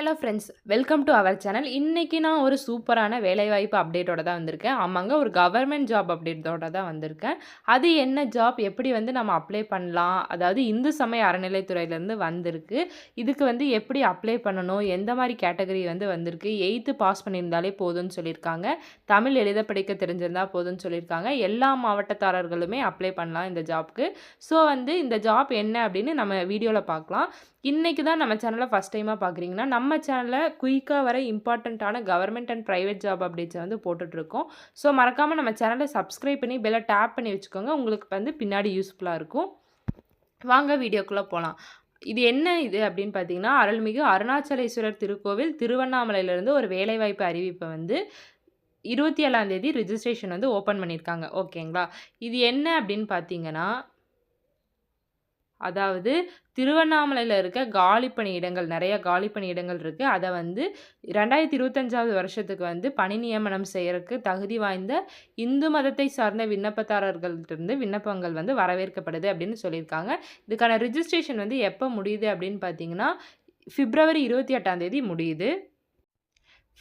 Hello friends welcome to our channel இன்றைக்கி நான் ஒரு சூப்பரான வேலைவாய்ப்பு அப்டேட்டோட தான் வந்திருக்கேன். ஆமாங்க ஒரு கவர்மெண்ட் ஜாப் அப்டேட்டோட தான் வந்திருக்கேன். அது என்ன ஜாப் எப்படி வந்து நம்ம அப்ளை பண்ணலாம்? அதாவது இந்து சமய அறநிலைத்துறையிலேருந்து வந்திருக்கு. இதுக்கு வந்து எப்படி அப்ளை பண்ணணும்? எந்த மாதிரி கேட்டகரி வந்து வந்திருக்கு? எயித்து பாஸ் பண்ணியிருந்தாலே போதும்னு சொல்லியிருக்காங்க. தமிழ் எழுத படிக்க தெரிஞ்சிருந்தால் போதும்னு சொல்லியிருக்காங்க. எல்லா மாவட்டத்தாரர்களுமே அப்ளை பண்ணலாம் இந்த ஜாப்க்கு ஸோ வந்து இந்த ஜாப் என்ன அப்படின்னு நம்ம வீடியோவில் பார்க்கலாம். இன்றைக்கி தான் நம்ம சேனலை ஃபஸ்ட் டைமாக பார்க்குறீங்கன்னா நம்ம நம்ம சேனலில் குயிக்காக வர இம்பார்ட்டண்ட்டான கவர்மெண்ட் அண்ட் ப்ரைவேட் ஜாப் அப்டேட்ஸை வந்து போட்டுட்ருக்கோம். ஸோ மறக்காமல் நம்ம சேனலை சப்ஸ்கிரைப் பண்ணி பெல்லை டேப் பண்ணி வச்சுக்கோங்க. உங்களுக்கு வந்து பின்னாடி யூஸ்ஃபுல்லாக இருக்கும். வாங்க வீடியோக்குள்ளே போகலாம் இது என்ன இது அப்படின்னு பார்த்தீங்கன்னா அருள்மிகு அருணாச்சலேஸ்வரர் திருக்கோவில் திருவண்ணாமலையிலேருந்து ஒரு வேலைவாய்ப்பு அறிவிப்பை வந்து இருபத்தி ஏழாம் தேதி ரிஜிஸ்ட்ரேஷன் வந்து ஓப்பன் பண்ணியிருக்காங்க. ஓகேங்களா இது என்ன அப்படின்னு பார்த்தீங்கன்னா அதாவது திருவண்ணாமலையில் இருக்க காலி பணியிடங்கள் நிறைய காலி பணியிடங்கள் இருக்குது அதை வந்து ரெண்டாயிரத்தி இருபத்தஞ்சாவது வருஷத்துக்கு வந்து பணி நியமனம் செய்கிறதுக்கு தகுதி வாய்ந்த இந்து மதத்தை சார்ந்த விண்ணப்பதாரர்கள்ட்டிருந்து விண்ணப்பங்கள் வந்து வரவேற்கப்படுது அப்படின்னு சொல்லியிருக்காங்க. இதுக்கான ரிஜிஸ்ட்ரேஷன் வந்து எப்போ முடியுது அப்படின்னு பார்த்தீங்கன்னா பிப்ரவரி இருபத்தி எட்டாம் தேதி முடியுது.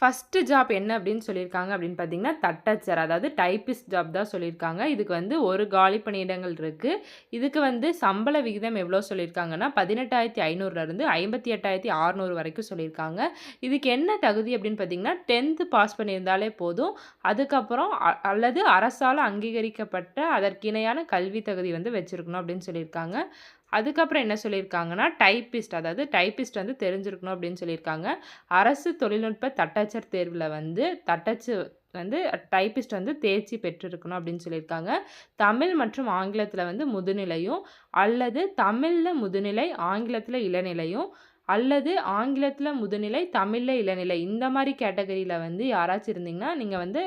ஃபஸ்ட்டு ஜாப் என்ன அப்படின்னு சொல்லியிருக்காங்க அப்படின்னு பார்த்தீங்கன்னா தட்டச்சர் அதாவது டைப்பிஸ்ட் ஜாப் தான் சொல்லியிருக்காங்க. இதுக்கு வந்து ஒரு காலி பணியிடங்கள் இருக்குது இதுக்கு வந்து சம்பள விகிதம் எவ்வளோ சொல்லியிருக்காங்கன்னா பதினெட்டாயிரத்தி ஐநூறுலேருந்து ஐம்பத்தி எட்டாயிரத்தி அறநூறு வரைக்கும் சொல்லியிருக்காங்க. இதுக்கு என்ன தகுதி அப்படின்னு பார்த்தீங்கன்னா டென்த்து பாஸ் பண்ணியிருந்தாலே போதும். அதுக்கப்புறம் அல்லது அரசால் அங்கீகரிக்கப்பட்ட அதற்கிணையான கல்வி தகுதி வந்து வச்சுருக்கணும் அப்படின்னு சொல்லியிருக்காங்க. அதுக்கப்புறம் என்ன சொல்லியிருக்காங்கன்னா டைப்பிஸ்ட் அதாவது டைப்பிஸ்ட் வந்து தெரிஞ்சிருக்கணும் அப்படின்னு சொல்லியிருக்காங்க. அரசு தொழில்நுட்ப தட்டச்சர் தேர்வில் வந்து தட்டச்சு வந்து டைப்பிஸ்ட் வந்து தேர்ச்சி பெற்றிருக்கணும் அப்படின்னு சொல்லியிருக்காங்க. தமிழ் மற்றும் ஆங்கிலத்தில் வந்து முதுநிலையும் அல்லது தமிழில் முதுநிலை ஆங்கிலத்தில் இளநிலையும் அல்லது ஆங்கிலத்தில் முதுநிலை தமிழில் இளநிலை இந்த மாதிரி கேட்டகரியில் வந்து யாராச்சும் இருந்தீங்கன்னா நீங்கள் வந்து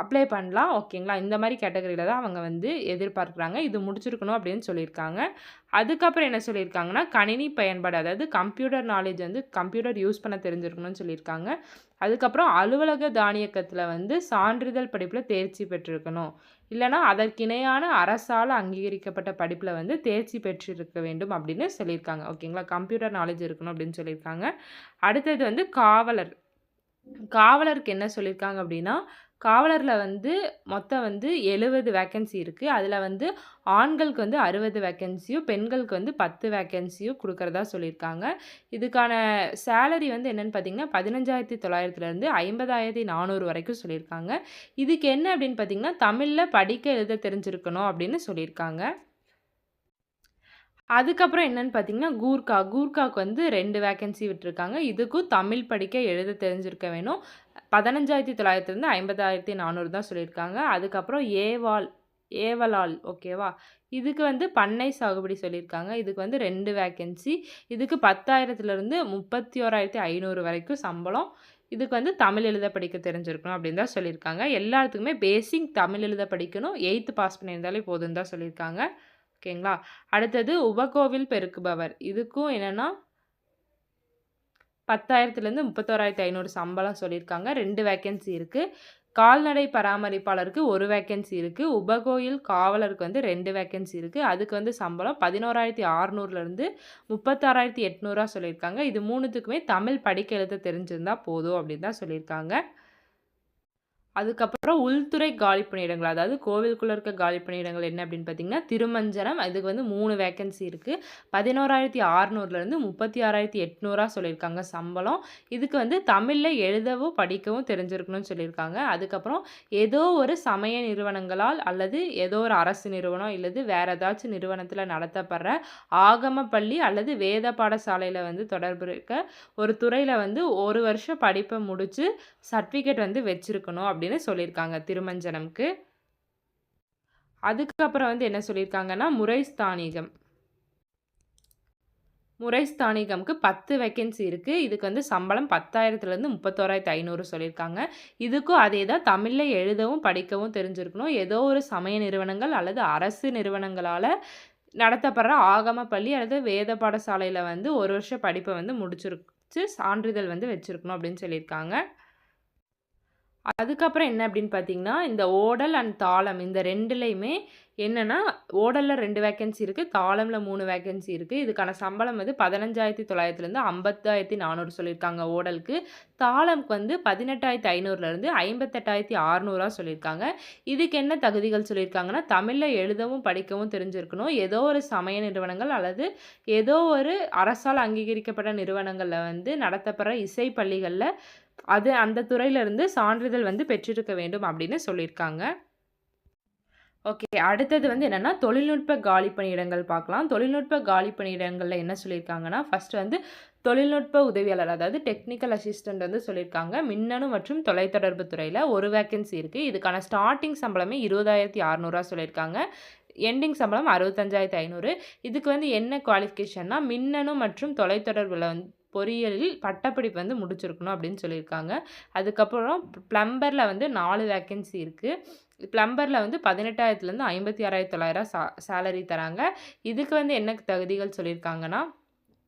அப்ளை பண்ணலாம் ஓகேங்களா இந்த மாதிரி கேட்டகரியில் தான் அவங்க வந்து எதிர்பார்க்குறாங்க. இது முடிச்சிருக்கணும் அப்படின்னு சொல்லியிருக்காங்க. அதுக்கப்புறம் என்ன சொல்லியிருக்காங்கன்னா கணினி பயன்பாடு அதாவது கம்ப்யூட்டர் நாலேஜ் வந்து கம்ப்யூட்டர் யூஸ் பண்ண தெரிஞ்சிருக்கணும்னு சொல்லியிருக்காங்க. அதுக்கப்புறம் அலுவலக தானியக்கத்தில் வந்து சான்றிதழ் படிப்பில் தேர்ச்சி பெற்றிருக்கணும். இல்லைனா அதற்கிணையான அரசால் அங்கீகரிக்கப்பட்ட படிப்பில் வந்து தேர்ச்சி பெற்றிருக்க வேண்டும் அப்படின்னு சொல்லியிருக்காங்க. ஓகேங்களா கம்ப்யூட்டர் நாலேஜ் இருக்கணும் அப்படின்னு சொல்லியிருக்காங்க. அடுத்தது வந்து காவலர். காவலருக்கு என்ன சொல்லியிருக்காங்க அப்படின்னா காவலரில் வந்து மொத்தம் வந்து எழுபது வேக்கன்சி இருக்குது அதில் வந்து ஆண்களுக்கு வந்து அறுபது வேக்கன்சியும் பெண்களுக்கு வந்து பத்து வேக்கன்சியும் கொடுக்குறதா சொல்லியிருக்காங்க இதுக்கான சேலரி வந்து என்னென்னு பார்த்தீங்கன்னா பதினஞ்சாயிரத்தி தொள்ளாயிரத்துலேருந்து ஐம்பதாயிரத்தி நானூறு வரைக்கும் சொல்லியிருக்காங்க இதுக்கு என்ன அப்படின்னு பார்த்தீங்கன்னா தமிழில் படிக்க எழுத தெரிஞ்சிருக்கணும் அப்படின்னு சொல்லியிருக்காங்க அதுக்கப்புறம் என்னென்னு பார்த்தீங்கன்னா கூர்க்கா கூர்க்காவுக்கு வந்து ரெண்டு வேக்கன்சி விட்டுருக்காங்க. இதுக்கும் தமிழ் படிக்க எழுத தெரிஞ்சிருக்க வேணும். பதினஞ்சாயிரத்தி தொள்ளாயிரத்துலேருந்து ஐம்பதாயிரத்தி நானூறு தான் சொல்லியிருக்காங்க. அதுக்கப்புறம் ஏவால் ஏவலால் ஓகேவா? இதுக்கு வந்து பண்ணை சாகுபடி சொல்லியிருக்காங்க. இதுக்கு வந்து ரெண்டு வேக்கன்சி இதுக்கு பத்தாயிரத்துலேருந்து முப்பத்தி ஓராயிரத்தி ஐநூறு வரைக்கும் சம்பளம். இதுக்கு வந்து தமிழ் எழுத படிக்க தெரிஞ்சிருக்கணும் அப்படின்னு தான் சொல்லியிருக்காங்க. எல்லாத்துக்குமே பேசிக் தமிழ் எழுத படிக்கணும். எயித்து பாஸ் பண்ணியிருந்தாலே போதும் தான் சொல்லியிருக்காங்க. ஓகேங்களா? அடுத்தது உபகோவில் பெருக்குபவர். இதுக்கும் என்னென்னா பத்தாயிரத்துலேருந்து முப்பத்தோராயிரத்தி ஐநூறு சம்பளம் சொல்லியிருக்காங்க. ரெண்டு வேக்கன்சி இருக்குது கால்நடை பராமரிப்பாளருக்கு ஒரு வேக்கன்சி இருக்குது உபகோயில் காவலருக்கு வந்து ரெண்டு வேக்கன்சி இருக்குது அதுக்கு வந்து சம்பளம் பதினோராயிரத்தி ஆறுநூறுலேருந்து முப்பத்தாறாயிரத்தி எட்நூறுவா சொல்லியிருக்காங்க. இது மூணுத்துக்குமே தமிழ் படிக்க எழுத தெரிஞ்சிருந்தால் போதும் அப்படின்னு தான் சொல்லியிருக்காங்க. அதுக்கப்புறம் அப்புறம் உள்துறை காலி பணியிடங்கள் அதாவது கோவிலுக்குள்ளே இருக்க காலி பணியிடங்கள் என்ன அப்படின்னு பார்த்தீங்கன்னா திருமஞ்சனம் இதுக்கு வந்து மூணு வேக்கன்சி இருக்குது பதினோராயிரத்தி ஆறுநூறுலேருந்து முப்பத்தி ஆறாயிரத்தி எட்நூறா சொல்லியிருக்காங்க சம்பளம். இதுக்கு வந்து தமிழில் எழுதவும் படிக்கவும் தெரிஞ்சிருக்கணும்னு சொல்லியிருக்காங்க. அதுக்கப்புறம் ஏதோ ஒரு சமய நிறுவனங்களால் அல்லது ஏதோ ஒரு அரசு நிறுவனம் இல்லது வேறு ஏதாச்சும் நிறுவனத்தில் நடத்தப்படுற ஆகம பள்ளி அல்லது வேத பாடசாலையில் வந்து தொடர்பு இருக்க ஒரு துறையில் வந்து ஒரு வருஷம் படிப்பை முடித்து சர்டிஃபிகேட் வந்து வச்சுருக்கணும் அப்படின்னு சொல்லியிருக்காங்க. திருமஞ்சனம்க்கு. அதுக்கப்புறம் வந்து என்ன சொல்லியிருக்காங்கன்னா முறைஸ்தானிகம். முறைஸ்தானிகம்க்கு பத்து வேக்கன்சி இருக்குது இதுக்கு வந்து சம்பளம் பத்தாயிரத்துலேருந்து முப்பத்தோராயிரத்து ஐநூறு சொல்லியிருக்காங்க. இதுக்கும் அதே தான் தமிழில் எழுதவும் படிக்கவும் தெரிஞ்சிருக்கணும். ஏதோ ஒரு சமய நிறுவனங்கள் அல்லது அரசு நிறுவனங்களால் நடத்தப்படுற ஆகம பள்ளி அல்லது வேத பாடசாலையில் வந்து ஒரு வருஷம் படிப்பை வந்து முடிச்சிருச்சு சான்றிதழ் வந்து வச்சுருக்கணும் அப்படின்னு சொல்லியிருக்காங்க. அதுக்கப்புறம் என்ன அப்படின்னு பார்த்தீங்கன்னா இந்த ஓடல் அண்ட் தாளம் இந்த ரெண்டுலேயுமே என்னென்னா ஓடலில் ரெண்டு வேக்கன்சி இருக்குது தாளமில் மூணு வேக்கன்சி இருக்குது இதுக்கான சம்பளம் வந்து 15,900லேருந்து 50,400 சொல்லியிருக்காங்க ஓடலுக்கு. தாளம்க்கு வந்து 18,500லேருந்து 58,600 சொல்லியிருக்காங்க. இதுக்கு என்ன தகுதிகள் சொல்லியிருக்காங்கன்னா, தமிழில் எழுதவும், படிக்கவும் தெரிஞ்சிருக்கணும். ஏதோ ஒரு சமய நிறுவனங்கள் அல்லது ஏதோ ஒரு அரசால் அங்கீகரிக்கப்பட்ட நிறுவனங்களில் வந்து நடத்தப்படுற இசை பள்ளிகளில் அது அந்த துறையிலிருந்து சான்றிதழ் வந்து பெற்றிருக்க வேண்டும் அப்படின்னு சொல்லியிருக்காங்க. ஓகே. அடுத்தது வந்து என்னென்னா தொழில்நுட்ப காலி பணியிடங்கள் பார்க்கலாம். தொழில்நுட்ப காலி பணியிடங்களில் என்ன சொல்லியிருக்காங்கன்னா, ஃபஸ்ட்டு வந்து தொழில்நுட்ப உதவியாளர் அதாவது டெக்னிக்கல் அசிஸ்டன்ட் வந்து சொல்லியிருக்காங்க. மின்னணு மற்றும் தொலைத்தொடர்பு துறையில் ஒரு வேக்கன்சி இருக்குது இதுக்கான ஸ்டார்டிங் சம்பளமே 20,600 சொல்லியிருக்காங்க. எண்டிங் சம்பளம் 65,500 இதுக்கு வந்து என்ன குவாலிஃபிகேஷன்னா, மின்னணு மற்றும் தொலைத்தொடர்பில் வந்து பொறியியலில் பட்டப்படிப்பு வந்து முடிச்சிருக்கணும் அப்படின்னு சொல்லியிருக்காங்க. அதுக்கப்புறம் ப்ளம்பரில் வந்து நாலு வேக்கன்சி இருக்குது ப்ளம்பரில் வந்து 18,000லேருந்து 56,900 சா சேலரி தராங்க. இதுக்கு வந்து என்ன தகுதிகள் சொல்லியிருக்காங்கன்னா,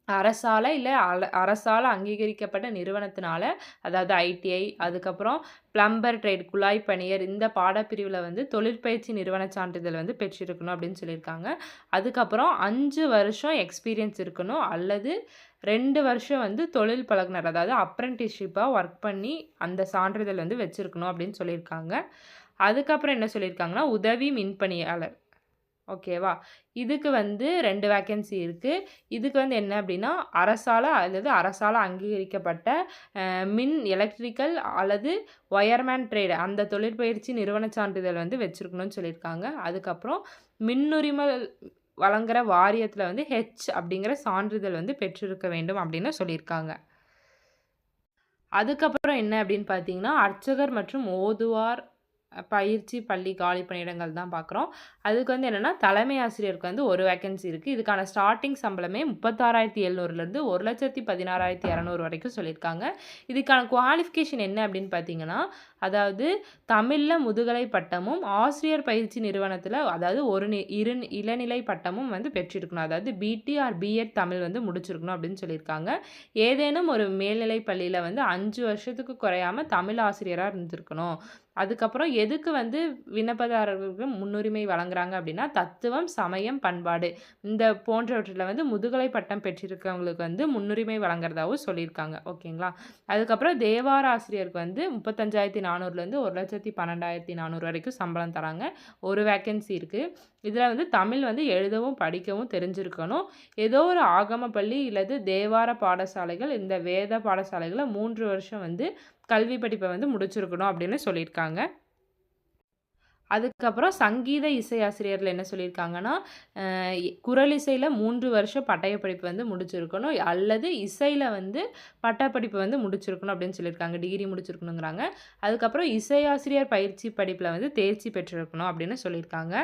அரசால இல்லை அல அரசால் அங்கீகரிக்கப்பட்ட நிறுவனத்தினால அதாவது ஐடிஐ, அதுக்கப்புறம் பிளம்பர் ட்ரேட் குழாய் பணியர் இந்த பாடப்பிரிவில் வந்து தொழிற்பயிற்சி நிறுவன சான்றிதழ் வந்து பெற்றிருக்கணும் அப்படின்னு சொல்லியிருக்காங்க. அதுக்கப்புறம் அஞ்சு வருஷம் எக்ஸ்பீரியன்ஸ் இருக்கணும் அல்லது ரெண்டு வருஷம் வந்து தொழில் பழகுனர் அதாவது அப்ரென்டிஸ்ஷிப்பா ஒர்க் பண்ணி அந்த சான்றிதழ் வந்து வச்சுருக்கணும் அப்படின்னு சொல்லியிருக்காங்க. அதுக்கப்புறம் என்ன சொல்லியிருக்காங்கன்னா, உதவி மின்பணியாளர். ஓகேவா? இதுக்கு வந்து ரெண்டு வேக்கன்சி இருக்குது இதுக்கு வந்து என்ன அப்படின்னா, அரசால் அல்லது அரசால் அங்கீகரிக்கப்பட்ட மின், எலக்ட்ரிக்கல் அல்லது ஒயர்மேன் ட்ரேடு அந்த தொழிற்பயிற்சி நிறுவன சான்றிதழ் வந்து வச்சுருக்கணும்னு சொல்லியிருக்காங்க. அதுக்கப்புறம் மின்னுரிமை வழங்குற வாரியத்தில் வந்து ஹெச் அப்படிங்கிற சான்றிதழ் வந்து பெற்றிருக்க வேண்டும் அப்படின்னு சொல்லியிருக்காங்க. அதுக்கப்புறம் என்ன அப்படின்னு பார்த்தீங்கன்னா, அர்ச்சகர் மற்றும் ஓதுவார் பயிற்சி பள்ளி காலி பணியிடங்கள் தான் பார்க்குறோம். அதுக்கு வந்து என்னென்னா தலைமை ஆசிரியருக்கு வந்து ஒரு வேக்கன்சி இருக்குது இதுக்கான ஸ்டார்டிங் சம்பளமே 36,700லேருந்து 1,16,200 வரைக்கும் சொல்லியிருக்காங்க. இதுக்கான குவாலிஃபிகேஷன் என்ன அப்படின்னு பார்த்தீங்கன்னா, அதாவது தமிழில் முதுகலை பட்டமும், ஆசிரியர் பயிற்சி நிறுவனத்தில் அதாவது ஒரு நி இரு இளநிலை பட்டமும் வந்து பெற்றிருக்கணும். அதாவது பிடி ஆர் பிஎட் தமிழ் வந்து முடிச்சிருக்கணும் அப்படின்னு சொல்லியிருக்காங்க. ஏதேனும் ஒரு மேல்நிலை பள்ளியில் வந்து அஞ்சு வருஷத்துக்கு குறையாம தமிழ் ஆசிரியராக இருந்திருக்கணும். அதுக்கப்புறம் எதுக்கு வந்து விண்ணப்பதாரர்களுக்கு முன்னுரிமை வழங்குறாங்க அப்படின்னா, தத்துவம், சமயம், பண்பாடு இந்த போன்றவற்றில் வந்து முதுகலை பட்டம் பெற்றிருக்கவங்களுக்கு வந்து முன்னுரிமை வழங்குறதாவும் சொல்லியிருக்காங்க. ஓகேங்களா? அதுக்கப்புறம் தேவார ஆசிரியருக்கு வந்து 35,400லேருந்து 1,12,400 வரைக்கும் சம்பளம் தராங்க. ஒரு வேக்கன்சி இருக்குது இதில் வந்து தமிழ் வந்து எழுதவும், படிக்கவும் தெரிஞ்சிருக்கணும். ஏதோ ஒரு ஆகம பள்ளி இல்லது தேவார பாடசாலைகள் இந்த வேத பாடசாலைகளை மூன்று வருஷம் வந்து கல்வி படிப்பை வந்து முடிச்சிருக்கணும் அப்படின்னு சொல்லியிருக்காங்க. அதுக்கப்புறம் சங்கீத இசை என்ன சொல்லியிருக்காங்கன்னா, குரல் இசையில் மூன்று வருஷம் பட்டயப்படிப்பு வந்து முடிச்சிருக்கணும். அல்லது இசையில் வந்து பட்டப்படிப்பு வந்து முடிச்சிருக்கணும் அப்படின்னு சொல்லியிருக்காங்க. டிகிரி முடிச்சிருக்கணுங்கிறாங்க. அதுக்கப்புறம் இசையாசிரியர் பயிற்சி படிப்பில் வந்து தேர்ச்சி பெற்றிருக்கணும் அப்படின்னு சொல்லியிருக்காங்க.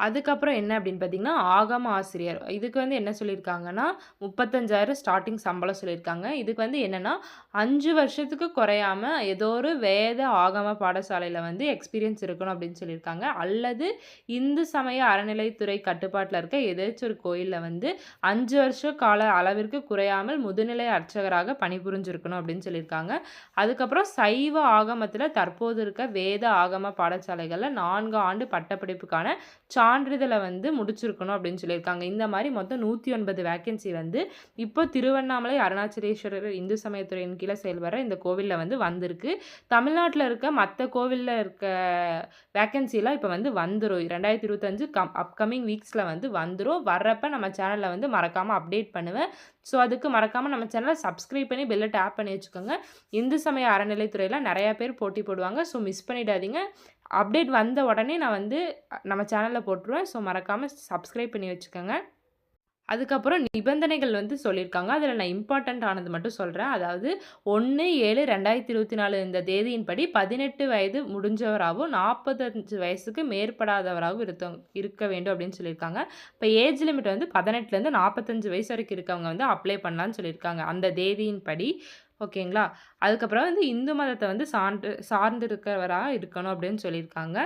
அதுக்கப்புறம் என்ன அப்படின்னு பார்த்தீங்கன்னா, ஆகம ஆசிரியர். இதுக்கு வந்து என்ன சொல்லியிருக்காங்கன்னா, முப்பத்தஞ்சாயிரம் ஸ்டார்டிங் சம்பளம் சொல்லியிருக்காங்க. இதுக்கு வந்து என்னென்னா அஞ்சு வருஷத்துக்கு குறையாம ஏதோ ஒரு வேத ஆகம பாடசாலையில் வந்து எக்ஸ்பீரியன்ஸ் இருக்கணும் அப்படின்னு சொல்லியிருக்காங்க. அல்லது இந்து சமய அறநிலைத்துறை கட்டுப்பாட்டில் இருக்க ஏதாச்சும் ஒரு கோயிலில் வந்து அஞ்சு வருஷ கால அளவிற்கு குறையாமல் முதுநிலை அர்ச்சகராக பணிபுரிஞ்சிருக்கணும் அப்படின்னு சொல்லியிருக்காங்க. அதுக்கப்புறம் சைவ ஆகமத்தில் தற்போது இருக்க வேத ஆகம பாடசாலைகளில் நான்கு ஆண்டு பட்டப்படிப்புக்கான சான்றிதழை வந்து முடிச்சிருக்கணும் அப்படின்னு சொல்லியிருக்காங்க. இந்த மாதிரி மொத்தம் 109 வேக்கன்சி வந்து இப்போ திருவண்ணாமலை அருணாச்சலேஸ்வரர் இந்து சமயத்துறையின் கீழே செயல்படுற இந்த கோவிலில் வந்து வந்திருக்கு. தமிழ்நாட்டில் இருக்க மற்ற கோவிலில் இருக்க வேக்கன்சிலாம் இப்போ வந்து வந்துடும் ரெண்டாயிரத்தி இருபத்தஞ்சு கம் அப்கமிங் வீக்ஸில் வந்து வந்துடும் வர்றப்ப நம்ம சேனலில் வந்து மறக்காமல் அப்டேட் பண்ணுவேன். ஸோ, அதுக்கு மறக்காமல் நம்ம சேனலை சப்ஸ்கிரைப் பண்ணி பெல்ல டேப் பண்ணி வச்சுக்கோங்க. இந்து சமய அறநிலைத்துறையில் நிறையா பேர் போட்டி போடுவாங்க. ஸோ, மிஸ் பண்ணிடாதீங்க. அப்டேட் வந்த உடனே நான் வந்து நம்ம சேனலில் போட்டுருவேன். ஸோ, மறக்காமல் சப்ஸ்கிரைப் பண்ணி வச்சுக்கோங்க. அதுக்கப்புறம் நிபந்தனைகள் வந்து சொல்லியிருக்காங்க. அதில் நான் இம்பார்ட்டண்ட் ஆனது மட்டும் சொல்கிறேன் அதாவது 1/7/2024 இந்த தேதியின்படி 18 வயது முடிஞ்சவராகவும், 45 வயசுக்கு மேற்படாதவராகவும் இருக்க இருக்க வேண்டும் அப்படின்னு சொல்லியிருக்காங்க. இப்போ ஏஜ் லிமிட் வந்து 18லேருந்து 45 வயசு வரைக்கும் இருக்கவங்க வந்து அப்ளை பண்ணலான்னு சொல்லியிருக்காங்க. அந்த தேதியின்படி. ஓகேங்களா? அதுக்கப்புறம் வந்து இந்து மதத்தை வந்து சான்று சார்ந்து இருக்கிறவராக இருக்கணும் அப்படின்னு சொல்லியிருக்காங்க.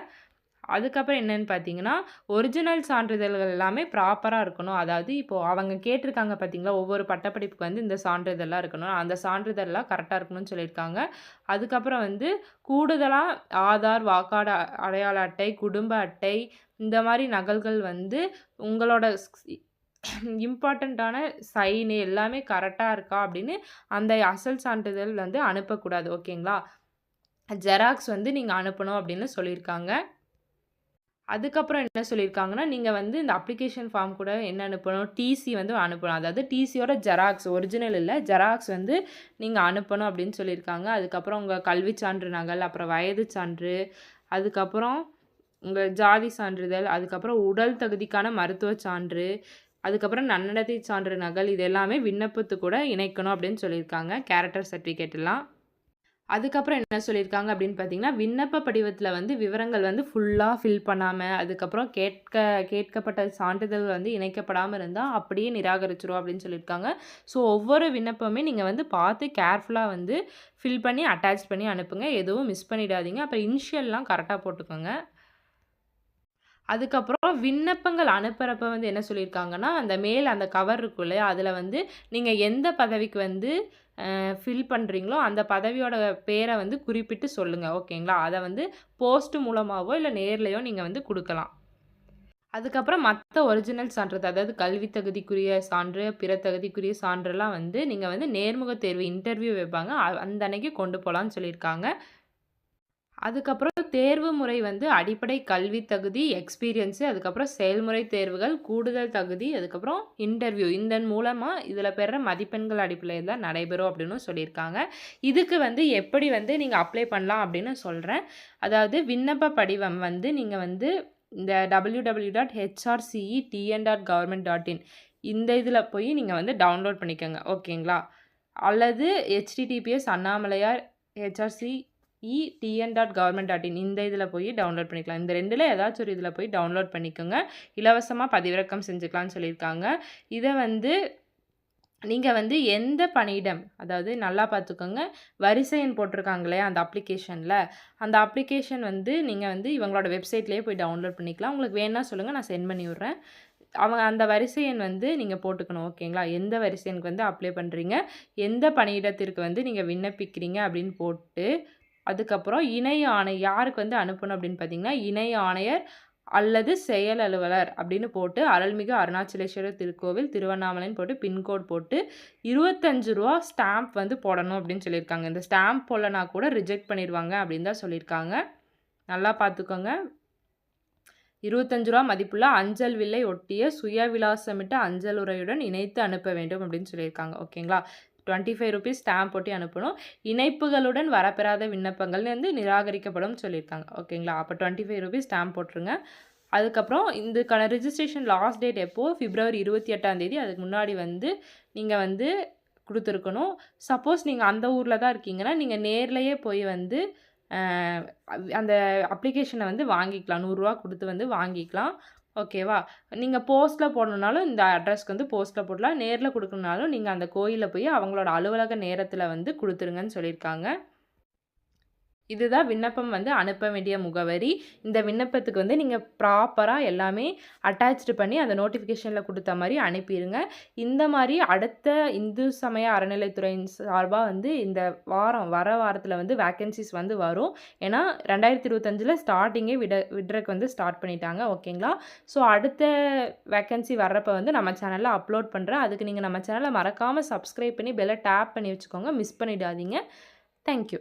அதுக்கப்புறம் என்னென்னு பார்த்தீங்கன்னா, ஒரிஜினல் சான்றிதழ்கள் எல்லாமே ப்ராப்பராக இருக்கணும். அதாவது இப்போது அவங்க கேட்டிருக்காங்க பார்த்தீங்களா, ஒவ்வொரு பட்டப்படிப்புக்கு வந்து இந்த சான்றிதழ்லாம் இருக்கணும். அந்த சான்றிதழ்லாம் கரெக்டாக இருக்கணும்னு சொல்லியிருக்காங்க. அதுக்கப்புறம் வந்து கூடுதலாக ஆதார், வாக்காடு அடையாள அட்டை, குடும்ப அட்டை இந்த மாதிரி நகல்கள் வந்து உங்களோட இம்பார்ட்டண்ட்டான சைனு எல்லாமே கரெக்டாக இருக்கா அப்படின்னு அந்த அசல் சான்றிதழ் வந்து அனுப்பக்கூடாது. ஓகேங்களா? ஜெராக்ஸ் வந்து நீங்கள் அனுப்பணும் அப்படின்னு சொல்லியிருக்காங்க. அதுக்கப்புறம் என்ன சொல்லியிருக்காங்கன்னா, நீங்கள் வந்து இந்த அப்ளிகேஷன் ஃபார்ம் கூட என்ன அனுப்பணும்? டிசி வந்து அனுப்பணும். அதாவது டிசியோட ஜெராக்ஸ் ஒரிஜினல் இல்லை ஜெராக்ஸ் வந்து நீங்கள் அனுப்பணும் அப்படின்னு சொல்லியிருக்காங்க. அதுக்கப்புறம் உங்கள் கல்வி சான்று நகல், அப்புறம் வயது சான்று, அதுக்கப்புறம் உங்கள் ஜாதி சான்றிதழ், அதுக்கப்புறம் உடல் தகுதிக்கான மருத்துவ சான்று, அதுக்கப்புறம் நன்னடத்தை சான்று நகல் இது எல்லாமே விண்ணப்பத்துக்கூட இணைக்கணும் அப்படின்னு சொல்லியிருக்காங்க. கேரக்டர் சர்டிஃபிகேட்லாம். அதுக்கப்புறம் என்ன சொல்லியிருக்காங்க அப்படின்னு பார்த்தீங்கன்னா, விண்ணப்ப படிவத்தில் வந்து விவரங்கள் வந்து ஃபுல்லாக ஃபில் பண்ணாமல் அதுக்கப்புறம் கேட்க கேட்கப்பட்ட சான்றிதழ் வந்து இணைக்கப்படாமல் இருந்தால் அப்படியே நிராகரிச்சிரும் அப்படின்னு சொல்லியிருக்காங்க. ஸோ ஒவ்வொரு விண்ணப்பமே நீங்கள் வந்து பார்த்து கேர்ஃபுல்லாக வந்து ஃபில் பண்ணி அட்டாச் பண்ணி அனுப்புங்க. எதுவும் மிஸ் பண்ணிடாதீங்க. அப்புறம் இனிஷியல்லாம் கரெக்டாக போட்டுக்கோங்க. அதுக்கப்புறம் விண்ணப்பங்கள் அனுப்புகிறப்ப வந்து என்ன சொல்லியிருக்காங்கன்னா, அந்த மேல் அந்த கவர் இருக்குல்லையா அதில் வந்து நீங்கள் எந்த பதவிக்கு வந்து ஃபில் பண்ணுறீங்களோ அந்த பதவியோட பேரை வந்து குறிப்பிட்டு சொல்லுங்கள் ஓகேங்களா? அதை வந்து போஸ்ட் மூலமாகவோ இல்லை நேர்லையோ நீங்கள் வந்து கொடுக்கலாம் அதுக்கப்புறம் மற்ற ஒரிஜினல் சான்றது அதாவது கல்வி தகுதிக்குரிய சான்று, பிற தகுதிக்குரிய சான்றெல்லாம் வந்து நீங்கள் வந்து நேர்முக தேர்வு இன்டர்வியூ வைப்பாங்க. அந்த அன்னைக்கு கொண்டு போகலான்னு சொல்லியிருக்காங்க. அதுக்கப்புறம் தேர்வு முறை வந்து அடிப்படை கல்வி தகுதி, எக்ஸ்பீரியன்ஸு, அதுக்கப்புறம் செயல்முறை தேர்வுகள், கூடுதல் தகுதி, அதுக்கப்புறம் இன்டர்வியூ இதன் மூலமாக இதில் பெற மதிப்பெண்கள் அடிப்படையில் தான் நடைபெறும் அப்படின்னு சொல்லியிருக்காங்க. இதுக்கு வந்து எப்படி வந்து நீங்கள் அப்ளை பண்ணலாம் அப்படின்னு சொல்கிறேன் அதாவது விண்ணப்ப படிவம் வந்து நீங்கள் வந்து இந்த W W dot HRCE TN dot government dot in இந்த இதில் போய் நீங்கள் வந்து டவுன்லோட் பண்ணிக்கோங்க. ஓகேங்களா? அல்லது HTTPS Annamalaiyar HRC ETN dot government dot in இந்த இதில் போய் டவுன்லோட் பண்ணிக்கலாம். இந்த ரெண்டில் ஏதாச்சும் ஒரு இதில் போய் டவுன்லோட் பண்ணிக்கோங்க. இலவசமாக பதிவிறக்கம் செஞ்சுக்கலாம்னு சொல்லியிருக்காங்க. இதை வந்து நீங்கள் வந்து எந்த பணியிடம் அதாவது நல்லா பார்த்துக்கோங்க. வரிசை போட்டிருக்காங்க இல்லையா? அந்த அப்ளிகேஷனில் அந்த அப்ளிகேஷன் வந்து நீங்கள் வந்து இவங்களோட வெப்சைட்லேயே போய் டவுன்லோட் பண்ணிக்கலாம். உங்களுக்கு வேணால் சொல்லுங்கள் நான் சென்ட் பண்ணி விட்றேன் அவங்க அந்த வரிசை எண் வந்து நீங்கள் போட்டுக்கணும். ஓகேங்களா? எந்த வரிசை எண்ணுக்கு வந்து அப்ளை பண்ணுறீங்க எந்த பணியிடத்திற்கு வந்து நீங்கள் விண்ணப்பிக்கிறீங்க அப்படின்னு போட்டு, அதுக்கப்புறம் இணை ஆணை யாருக்கு வந்து அனுப்பணும் அப்படின்னு பார்த்தீங்கன்னா, இணை ஆணையர் அல்லது செயல் அலுவலர் அப்படின்னு போட்டு, அருள்மிகு அருணாச்சலேஸ்வரர் திருக்கோவில், திருவண்ணாமலைன்னு போட்டு பின்கோட் போட்டு, இருபத்தஞ்சு ரூபா ஸ்டாம்ப் வந்து போடணும் அப்படின்னு சொல்லியிருக்காங்க. இந்த ஸ்டாம்ப் போடலனா கூட ரிஜெக்ட் பண்ணிடுவாங்க அப்படின்னு தான் சொல்லியிருக்காங்க. நல்லா பார்த்துக்கோங்க. இருபத்தஞ்சு ரூபா மதிப்புள்ள அஞ்சல் வில்லை ஒட்டிய சுயவிலாசமிட்ட அஞ்சல் உரையுடன் இணைத்து அனுப்ப வேண்டும் அப்படின்னு சொல்லியிருக்காங்க. ஓகேங்களா? டுவெண்ட்டி ஃபைவ் ருபீஸ் ஸ்டாம்ப் ஒட்டி அனுப்பணும். இணைப்புகளுடன் வரப்பெறாத விண்ணப்பங்கள் வந்து நிராகரிக்கப்படும் சொல்லியிருக்காங்க. ஓகேங்களா? அப்போ டுவெண்ட்டி ஃபைவ் ருபீஸ் ஸ்டாம்ப் போட்டுருங்க. அதுக்கப்புறம் இதுக்கான ரிஜிஸ்ட்ரேஷன் லாஸ்ட் டேட் எப்போது பிப்ரவரி 28ஆம் தேதி. அதுக்கு முன்னாடி வந்து நீங்கள் வந்து கொடுத்துருக்கணும் சப்போஸ் நீங்கள் அந்த ஊரில் தான் இருக்கீங்கன்னா, நீங்கள் நேர்லேயே போய் வந்து அந்த அப்ளிகேஷனை வந்து வாங்கிக்கலாம். நூறுரூவா கொடுத்து வந்து வாங்கிக்கலாம். ஓகேவா? நீங்கள் போஸ்ட்டில் போடணுனாலும் இந்த அட்ரஸ்க்கு வந்து போஸ்ட்டில் போடலாம். நேரில் கொடுக்கணுனாலும் நீங்கள் அந்த கோயிலில் போய் அவங்களோட அலுவலக நேரத்தில் வந்து கொடுத்துருங்கன்னு சொல்லியிருக்காங்க. இதுதான் விண்ணப்பம் வந்து அனுப்ப வேண்டிய முகவரி. இந்த விண்ணப்பத்துக்கு வந்து நீங்கள் ப்ராப்பராக எல்லாமே அட்டாச்டு பண்ணி அந்த நோட்டிஃபிகேஷனில் கொடுத்த மாதிரி அனுப்பிடுங்க இந்த மாதிரி அடுத்த இந்து சமய அறநிலைத்துறையின் சார்பாக வந்து இந்த வாரம் வர வாரத்தில் வந்து வேக்கன்சிஸ் வந்து வரும். ஏன்னா ரெண்டாயிரத்தி இருபத்தஞ்சில் ஸ்டார்டிங்கே விட விட்றக்கு வந்து ஸ்டார்ட் பண்ணிட்டாங்க. ஓகேங்களா? ஸோ அடுத்த வேக்கன்சி வர்றப்போ வந்து நம்ம சேனலில் அப்லோட் பண்ணுறேன் அதுக்கு நீங்கள் நம்ம சேனலை மறக்காமல் சப்ஸ்கிரைப் பண்ணி பெல்ல டேப் பண்ணி வச்சுக்கோங்க. மிஸ் பண்ணிடாதீங்க. Thank you.